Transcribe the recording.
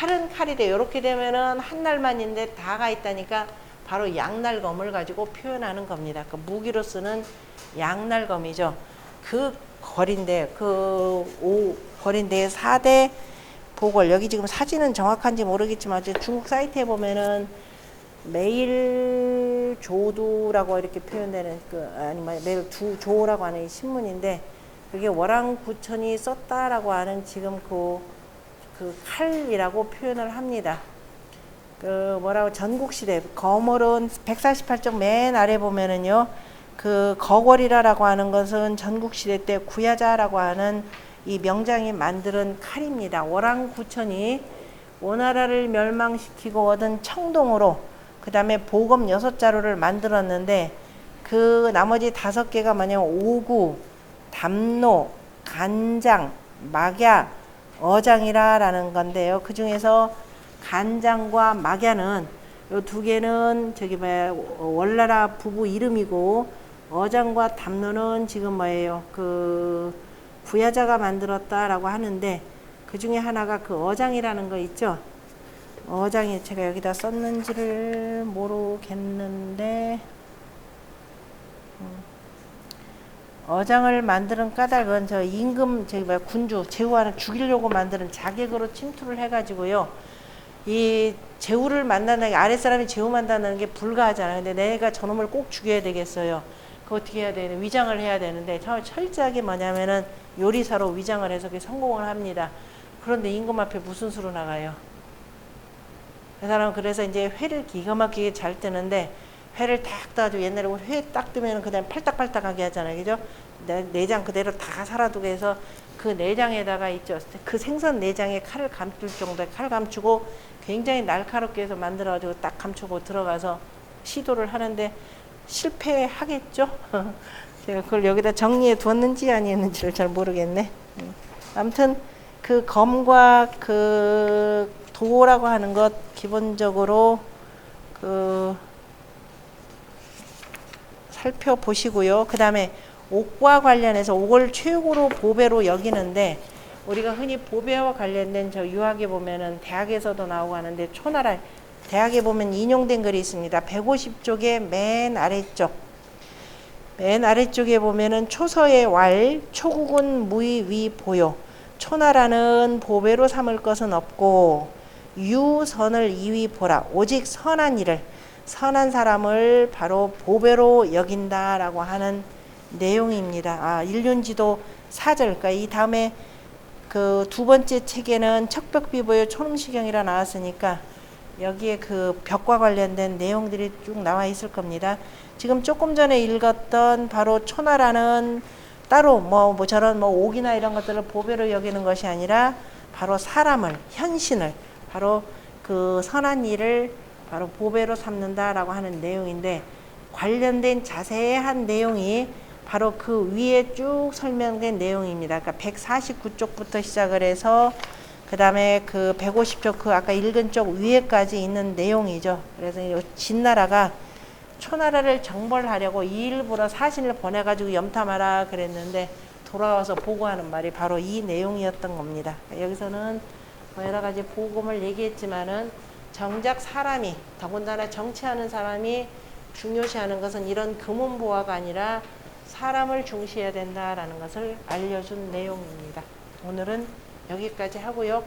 칼은 칼이래. 이렇게 되면은 한 날만인데 다가 있다니까 바로 양날검을 가지고 표현하는 겁니다. 그 무기로 쓰는 양날검이죠. 그 거리인데 그 오, 거리인데 4대 보궐 여기 지금 사진은 정확한지 모르겠지만 중국 사이트에 보면은 매일 조두라고 이렇게 표현되는 그 아니면 매일 두 조라고 하는 이 신문인데 그게 월왕구천이 썼다라고 하는 지금 그, 그 칼이라고 표현을 합니다. 그 뭐라고 전국시대 거물은 148쪽 맨 아래 보면은요 그 거궐이라라고 하는 것은 전국시대 때 구야자라고 하는 이 명장이 만드는 칼입니다. 월왕구천이 오나라를 멸망시키고 얻은 청동으로 그 다음에 보검 여섯 자루를 만들었는데 그 나머지 다섯 개가 뭐냐면 오구, 담노, 간장, 막야, 어장이라라는 건데요. 그 중에서 간장과 막야는 요두 개는 저기 뭐야 월나라 부부 이름이고 어장과 담노는 지금 뭐예요? 그 부야자가 만들었다라고 하는데 그 중에 하나가 그 어장이라는 거 있죠? 어장이 제가 여기다 썼는지를 모르겠는데 음. 어장을 만드는 까닭은 저 임금 저기 뭐야 군주 제후하는 죽이려고 만드는 자객으로 침투를 해가지고요. 이 제후를 만나는 게 아랫사람이 제후 만나는 게 불가하잖아요. 근데 내가 저놈을 꼭 죽여야 되겠어요. 그 어떻게 해야 되는 위장을 해야 되는데 저 철저하게 뭐냐면은 요리사로 위장을 해서 그게 성공을 합니다. 그런데 임금 앞에 무슨 수로 나가요? 그 사람은 그래서 이제 회를 기가 막히게 잘 뜨는데 회를 딱 떠가지고 옛날에 회 딱 뜨면 그다음 팔딱팔딱하게 하잖아요. 그죠? 내- 내장 그대로 다 살아두게 해서 그 내장에다가 있죠. 그 생선 내장에 칼을 감출 정도의 칼 감추고 굉장히 날카롭게 해서 만들어가지고 딱 감추고 들어가서 시도를 하는데 실패하겠죠? 제가 그걸 여기다 정리해 두었는지 아니었는지를 잘 모르겠네. 음. 아무튼 그 검과 그 도라고 하는 것 기본적으로 그 살펴보시고요. 그 다음에 옥과 관련해서 옥을 최고로 보배로 여기는데 우리가 흔히 보배와 관련된 저 유학에 보면은 대학에서도 나오고 하는데 초나라 대학에 보면 인용된 글이 있습니다. 150쪽의 맨 아래쪽 맨 아래쪽에 보면은 초서의 왈 초국은 무의 위 보요 초나라는 보배로 삼을 것은 없고 유선을 이위 보라 오직 선한 일을 선한 사람을 바로 보배로 여긴다라고 하는 내용입니다. 아, 일륜지도 사절 그러니까 이 다음에 그 두 번째 책에는 척벽비보의 초음시경이라 나왔으니까 여기에 그 벽과 관련된 내용들이 쭉 나와 있을 겁니다. 지금 조금 전에 읽었던 바로 초나라는 따로 뭐, 뭐 저런 뭐 옥이나 이런 것들을 보배로 여기는 것이 아니라 바로 사람을 현신을 바로 그 선한 일을 바로 보배로 삼는다라고 하는 내용인데 관련된 자세한 내용이 바로 그 위에 쭉 설명된 내용입니다. 그러니까 149쪽부터 시작을 해서 그 다음에 그 150쪽 그 아까 읽은 쪽 위에까지 있는 내용이죠. 그래서 이 진나라가 초나라를 정벌하려고 일부러 사신을 보내가지고 염탐하라 그랬는데 돌아와서 보고하는 말이 바로 이 내용이었던 겁니다. 여기서는 뭐 여러 가지 보금을 얘기했지만은 정작 사람이 더군다나 정치하는 사람이 중요시하는 것은 이런 금은 보화가 아니라 사람을 중시해야 된다라는 것을 알려준 내용입니다. 오늘은 여기까지 하고요.